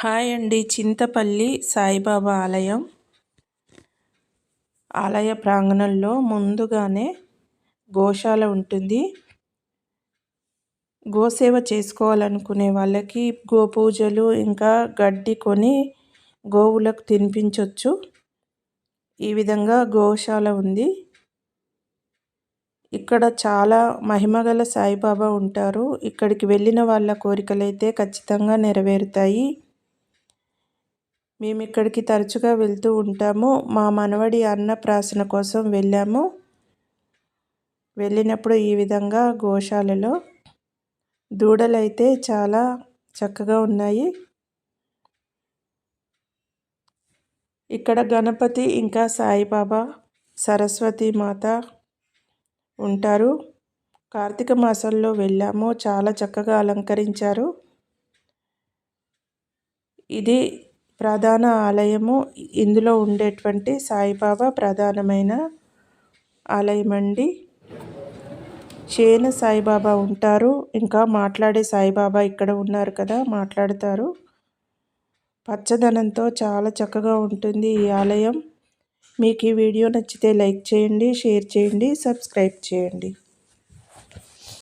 Hi అండి. చింతపల్లి సాయిబాబా ఆలయం. ఆలయ ప్రాంగణంలో ముందుగానే గోశాల ఉంటుంది. గోసేవ చేసుకోవాలనుకునే వాళ్ళకి గోపూజలు ఇంకా గడ్డి కొని గోవులకు తినిపించవచ్చు ఈ విధంగా గోశాల ఉంది. ఇక్కడ చాలా మహిమగల సాయిబాబా ఉంటారు. ఇక్కడికి వెళ్ళిన వాళ్ళ కోరికలైతే ఖచ్చితంగా నెరవేరుతాయి. మేము ఇక్కడికి తరచుగా వెళ్తూ ఉంటాము. మా మనవడి అన్నప్రాసన కోసం వెళ్ళాము. వెళ్ళినప్పుడు ఈ విధంగా గోశాలలో దూడలైతే చాలా చక్కగా ఉన్నాయి. ఇక్కడ గణపతి ఇంకా సాయిబాబా సరస్వతి మాత ఉంటారు. కార్తీక మాసంలో వెళ్ళాము. చాలా చక్కగా అలంకరించారు. ఇది ప్రధాన ఆలయము ఇందులో ఉండేటువంటి సాయిబాబా ప్రధానమైన ఆలయం అండి చేన సాయిబాబా ఉంటారు. ఇంకా మాట్లాడే సాయిబాబా ఇక్కడ ఉన్నారు కదా మాట్లాడతారు. పచ్చదనంతో చాలా చక్కగా ఉంటుంది ఈ ఆలయం. మీకు ఈ వీడియో నచ్చితే లైక్ చేయండి షేర్ చేయండి సబ్స్క్రైబ్ చేయండి.